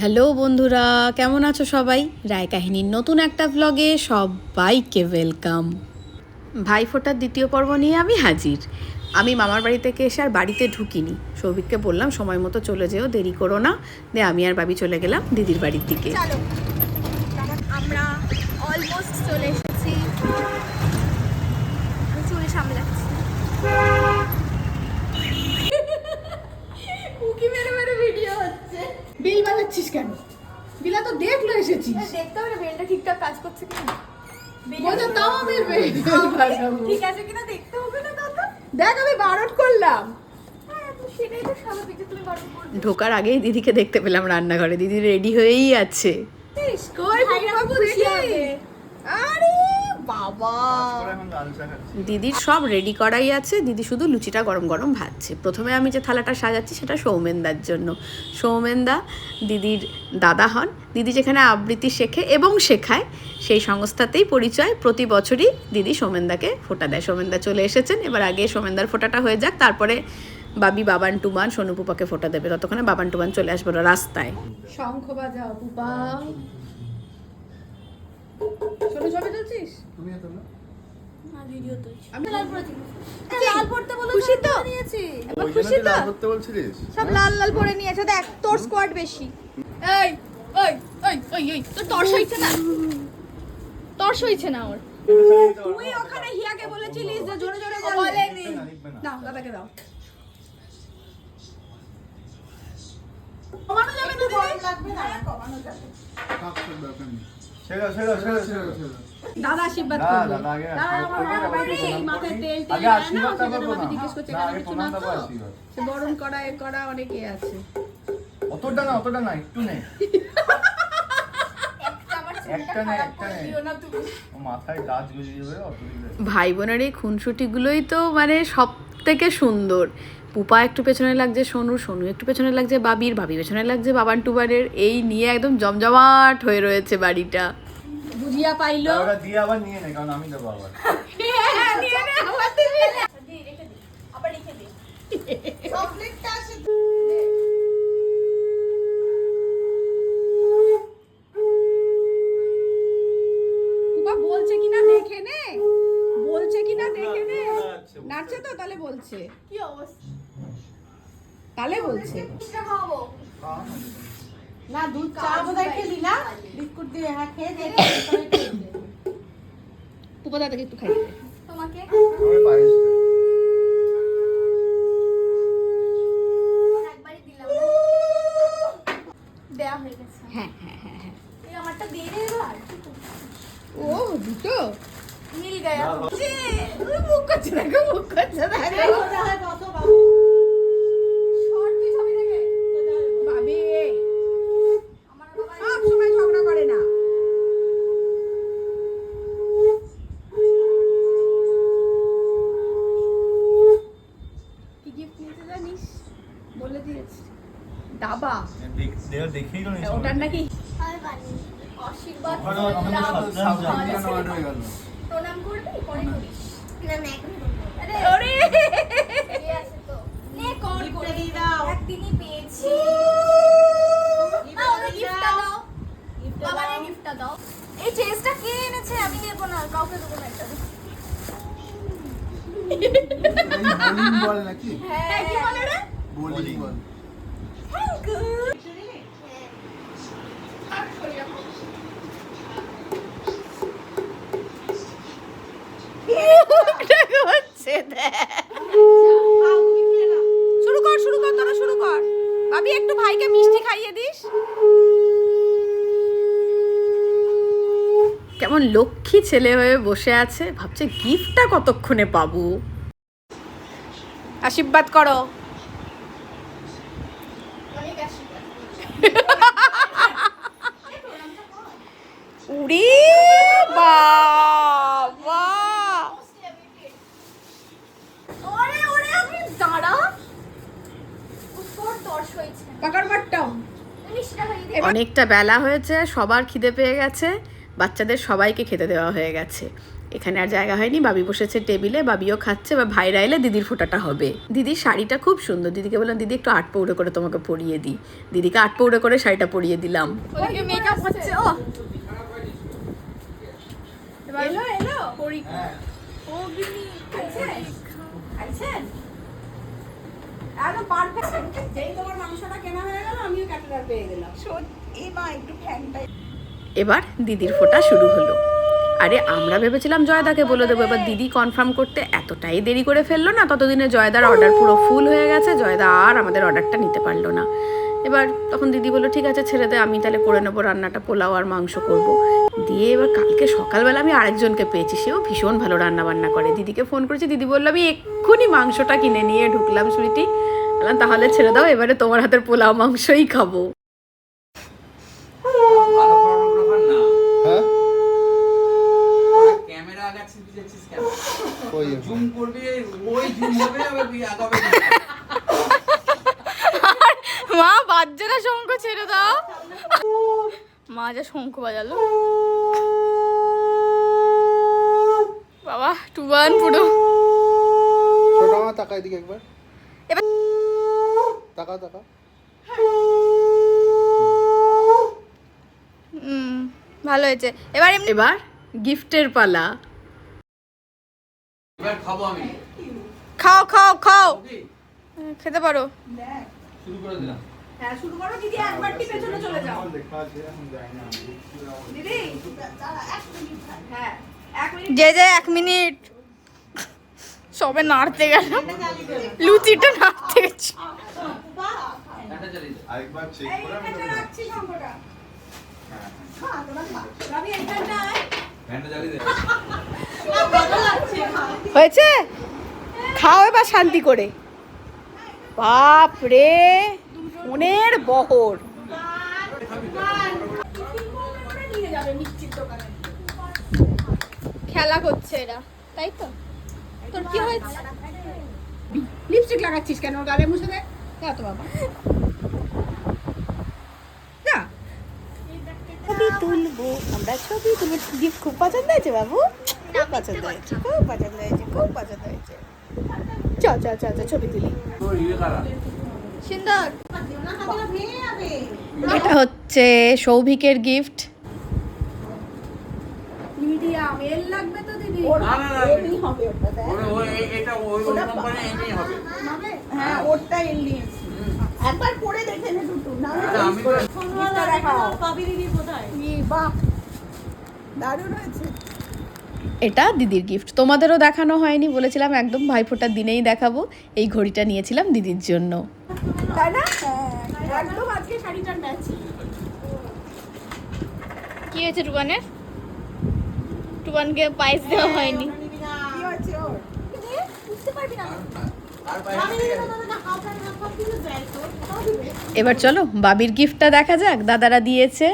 Hello বন্ধুরা, কেমন আছো সবাই? রায় কাহিনীর নতুন একটা ব্লগে সবাইকে ওয়েলকাম ভাইফোঁটার দ্বিতীয় পর্ব নিয়ে আমি হাজির। আমি মামার বাড়ি থেকে এসে আর বাড়িতে ঢুকিনি। সৌভিককে বললাম, সময় মতো চলে যেও, দেরি করো না। দিয়ে আমি আর বাবি চলে গেলাম দিদির বাড়ির দিকে। আমরা অলমোস্ট চলে ঠিক আছে কিনা দেখতে হবে না দাদা। দেখ আমি বারণ করলাম। হ্যাঁ ঢোকার আগেই দিদিকে দেখতে পেলাম রান্নাঘরে। দিদি রেডি হয়েই আছে কই ভাইরা বাবু খুশি দেখি হবে। আরে বাবা। দিদির সব রেডি করাই আছে। দিদি শুধু লুচিটা গরম গরম ভাজছে। প্রথমে আমি যে থালাটা সাজাচ্ছি সেটা সৌমেনদার জন্য। সৌমেনদা দিদির দাদা হন। দিদি যেখানে আবৃত্তি শেখে এবং শেখায় সেই সংস্থাতেই পরিচয় প্রতি বছরই দিদি সৌমেনদাকে ফোটা দেয়। সৌমেনদা চলে এসেছেন। এবার আগে সৌমেনদার ফোঁটাটা হয়ে যাক। তারপরে বাবি বাবান টুবান সোনুপুপাকে ফোটা দেবে। ততক্ষণে বাবান টুবান চলে আসবে রাস্তায়। শঙ্খ বাজাও পুপা। ছোট ছবি তুলছিস? না ভিডিও তো আমি লাল পরে লাল পড়তে বলো খুশি তো? নিয়েছি। এবার খুশি তো? করতে বলছিলিস? সব লাল লাল পরে নিয়েছে দেখ তোর স্কোয়াড বেশি। এই ওই ওই ওই ওই তোর তর্স হইছে না? তর্স হইছে না ওর। তুই ওখানে হিয়াকে বলেছিলিস যে জোরে জোরে বলেনি। নাও দাদাকে দাও কমানো যাবে না লাগবে না কমানো যাবে। ছেড়ো ছেড়ো ছেড়ো ছেড়ো ছেড়ো। দাদা আশীর্বাদ করবে দাদা আগে দাদা আশীর্বাদ আমার করবে, বাবা তারপরে বাড়ি, প্রণাম মাথায় করবে। তেল আগে আশীর্বাদ, সেজন্য তারপর জিজ্ঞেস করছে কেন কিছু না তো? সে বরণ করা এ করা অনেকে আছে। অতটা না অতটা না একটু নে। ভাই বোনের এই খুনসুটিগুলোই তো মানে সব থেকে সুন্দর। পুপা একটু পেছনে লাগছে সোনু সোনু একটু পেছনে লাগছে বাবির বাবি পেছনে লাগছে বাবান টুবারের এই নিয়ে একদম জমজমাট হয়ে রয়েছে বাড়িটা। বুঝিয়া পাইলো। দিয়ে আবার নিয়ে নে কারণ আমি দেবো আবার। তাহলে বলছে। না দুধ চা বোধহয় খেলি না? বিস্কুট দিয়ে হ্যাঁ খেয়ে দে পুপা দাদাকে একটু খাই। তোমাকে হ্যাঁ হ্যাঁ হ্যাঁ হ্যাঁ আমারটা দিয়ে দে এবার। ও দুটো? মিল গয়া। মুখ করছে দেখো মুখ করছে দেখো শর্ট তুই ছবি দেখে ভাবি আমার বাবা সব সময় ঝগড়া করে না কি গিফট নিতে জানিস বলে দিয়েছি দাবা। দেখেই তো ওটার নাকি আশীর্বাদ হয়ে? প্রণাম করবি? পরে করিস। না না এখন আরে! নে করে দাও। একদিনই পেয়েছি। গিফটটা দাও। বাবার এই গিফটটা দাও। এই চেজটা কে এনেছে? আমি নেব না কাউকে দেবো না এটা বোলিং বল নাকি? হ্যাঁ। কি বলে রে বোলিং বল শুরু কর শুরু কর, তোরা শুরু কর। ভাবি, একটু ভাইকে মিষ্টি খাইয়ে দিস। কেমন লক্ষ্মী ছেলে হয়ে বসে আছে, ভাবছে গিফটটা কতক্ষণে পাবো? আশীর্বাদ করো। উড়ি বাবা ওরে ওরে আপনি দাঁড়া তোর দর্শ হয়েছে পাকার বাট্টাম মিষ্টিটা খাইয়ে দে অনেকটা বেলা হয়েছে সবার খিদে পেয়ে গেছে বাচ্চাদের সবাইকে খেতে দেওয়া হয়ে গেছে। এখানে আর জায়গা হয়নি বাবি বসেছে টেবিলে বাবিও খাচ্ছে বা ভাইরা এলে দিদির ফোটাটা হবে। দিদির শাড়িটা খুব সুন্দর দিদিকে বললাম দিদি একটু আট পৌড়ে করে তোমাকে পরিয়ে দিই। দিদিকে আট পৌড়ে করে শাড়িটা পরিয়ে দিলাম। মেকআপ হচ্ছে ও। এবার এলো এলো। ও গিনি আছেন একদম পারফেক্ট যেই তোমার মাংসটা কেনা হয়ে গেল আমিও ক্যাটারার পেয়ে গেলাম। এবার দিদির ফোটা শুরু হলো। আরে আমরা ভেবেছিলাম জয়দাকে বলে দেবো এবার দিদি কনফার্ম করতে এতটাই দেরি করে ফেলল না ততদিনে জয়দার অর্ডার পুরো ফুল হয়ে গেছে জয়দা আর আমাদের অর্ডারটা নিতে পারল না। এবার তখন দিদি বলল ঠিক আছে ছেড়ে দে আমি তাহলে করে নেব রান্নাটা পোলাও আর মাংস করব। দিয়ে এবার কালকে সকালবেলা আমি আরেকজনকে পেয়েছি সেও ভীষণ ভালো রান্না বান্না করে। দিদিকে ফোন করেছি দিদি বলল আমি এক্ষুনি মাংসটা কিনে নিয়ে ঢুকলাম সুইটি। বললাম তাহলে ছেড়ে দাও এবারে তোমার হাতের পোলাও মাংসই খাব। হ্যাঁ। মা না শঙ্খ ছেড়ে দাও। মা যা শঙ্খ বাজালো। বাবা টুবান পুরো। ছোট মা তাকাই দিকে একবার। এবার তাকা তাকা হুম ভালো হয়েছে। এবার এমনি এবার গিফটের পালা। এবার খাব আমি। খাও খাও খাও। খেতে পারো। শুরু করে দিলাম। হ্যাঁ শুরু করো দিদি একবারটি পেছনে চলে যাও। দিদি হ্যাঁ যে যে এক মিনিট। সবে নাড়তে গেল লুচিটা নাড়তে গেছে। আরেকবার চেক করে আমি রবি ফ্যানটা হয়েছে? খাও এবার শান্তি করে। বাপ রে মনের বহর। খেলা করছে এরা তাই তো? তোর কি হয়েছে? লিপস্টিক লাগাচ্ছিস কেন? ওর গালে মুছে দে। যা তো বাবা। যা। ছবি তুলবো। আমরা ছবি তুলবো গিফট খুব পছন্দ হয়েছে বাবু। খুব পছন্দ হয়েছে খুব পছন্দ হয়েছে খুব পছন্দ হয়েছে। চ চ চ চ ছবি তুলি তোর ইয়ে কারা সুন্দর এটা হচ্ছে সৌভিকের গিফট। মিডিয়াম এল লাগবে তো দিদি। না না না ওই ওই এ- এটা ওই ওই কোম্পানি এনেই হবে। ওরটা এল নিয়েছি একবার পরে দেখে নে দুটো না আমি তো পাবি দিদি কোথায়? বাহ। দারুণ হয়েছে। এটা দিদির গিফট। তোমাদেরও দেখানো হয়নি বলেছিলাম একদম ভাইফোঁটার দিনেই দেখাবো। এই ঘড়িটা নিয়েছিলাম দিদির জন্য। তাই না? একদম আজকে শাড়িটা ম্যাচ কি হয়েছে টুবানের টুবানকে পায়েস দেওয়া হয়নি। কি হয়েছে ওর? বুঝতে পারবি না। আর বাইরে আমি থেকে দিদি না হাফ অ্যান্ড হাফ হাফ দিলে যায় তো তাও দিবে এবার চলো বাবির গিফটটা দেখা যাক দাদারা দিয়েছে।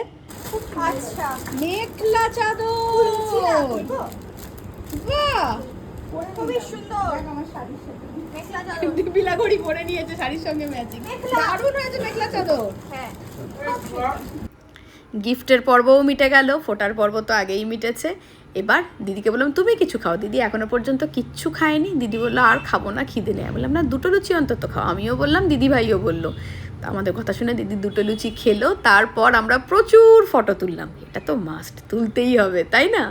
আচ্ছা। মেঘলা চাদর। বাহ! খুবই সুন্দর। আমার শাড়ির সাথে। মেখলা চাদর। ঘড়ি পরে নিয়েছে শাড়ির সঙ্গে ম্যাচিং। দারুণ হয়েছে মেঘলা চাদর। হ্যাঁ। গিফটের পর্বও মিটে গেল ফোটার পর্ব তো আগেই মিটেছে। এবার দিদিকে বললাম তুমি কিছু খাও? দিদি এখনও পর্যন্ত কিচ্ছু খায়নি। দিদি বলল আর খাব না খিদে নেই। বললাম না দুটো লুচি অন্তত খাও। আমিও বললাম দিদি ভাইও বলল। তা আমাদের কথা শুনে দিদি দুটো লুচি খেলো। তারপর আমরা প্রচুর ফটো তুললাম। এটা তো মাস্ট তুলতেই হবে তাই না?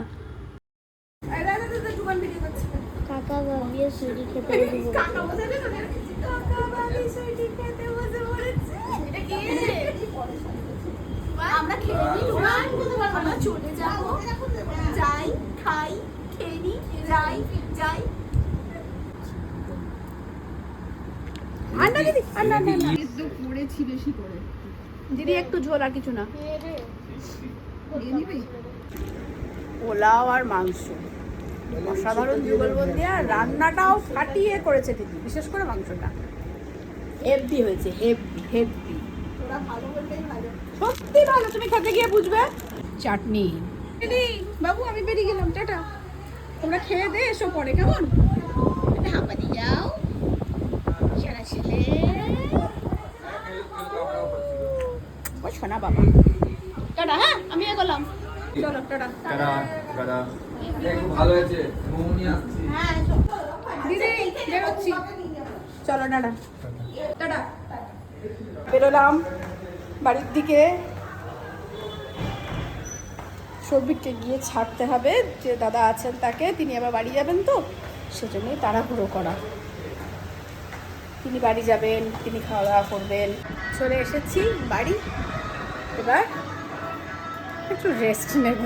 সুজি খেতে আমরা খেয়ে নিই আমরা চলে যাব। যাই খাই খেয়ে নিই যাই যাই। দিদি আন্না আন্না দিদি একটু ঝোল আর কিছু না। পোলাও আর মাংস। অসাধারণ যুগলবন্দি আর রান্নাটাও ফাটিয়ে করেছে দিদি বিশেষ করে মাংসটা হেভি হয়েছে হেভি হেভি সত্যি ভালো তুমি খেতে গিয়ে বুঝবে চাটনি দিদি বাবু আমি বেরিয়ে গেলাম টাটা তোমরা খেয়ে দে এসো পরে কেমন হাঁপানি যাও সারা ছেলে ও শোনা বাবা টাটা হ্যাঁ আমি এগোলাম চলো ভালো হয়েছে। হ্যাঁ দিদি বেরোচ্ছি। চলো টাটা। টাটা। বেরোলাম বাড়ির দিকে। সৌভিককে গিয়ে ছাড়তে হবে। যে দাদা আছেন তাকে তিনি আবার বাড়ি যাবেন তো সেজন্যই তাড়াহুড়ো করা। তিনি বাড়ি যাবেন তিনি খাওয়া দাওয়া করবেন। চলে এসেছি বাড়ি। এবার একটু রেস্ট নেব।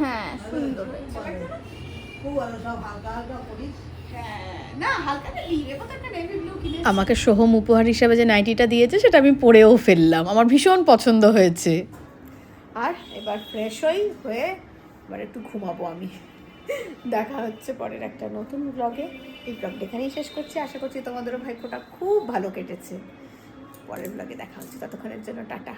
হ্যাঁ আমাকে সোহম উপহার হিসাবে যে নাইটিটা দিয়েছে, সেটা আমি পরেও ফেললাম। আমার ভীষণ পছন্দ হয়েছে। আর এবার ফ্রেশ হই হয়ে এবার একটু ঘুমাবো আমি। দেখা হচ্ছে পরের একটা নতুন ব্লগে এই ব্লগটা এখানেই শেষ করছি। আশা করছি তোমাদেরও ভাইফোঁটা খুব ভালো কেটেছে। পরের ব্লগে দেখা হচ্ছে। ততক্ষণের জন্য টাটা।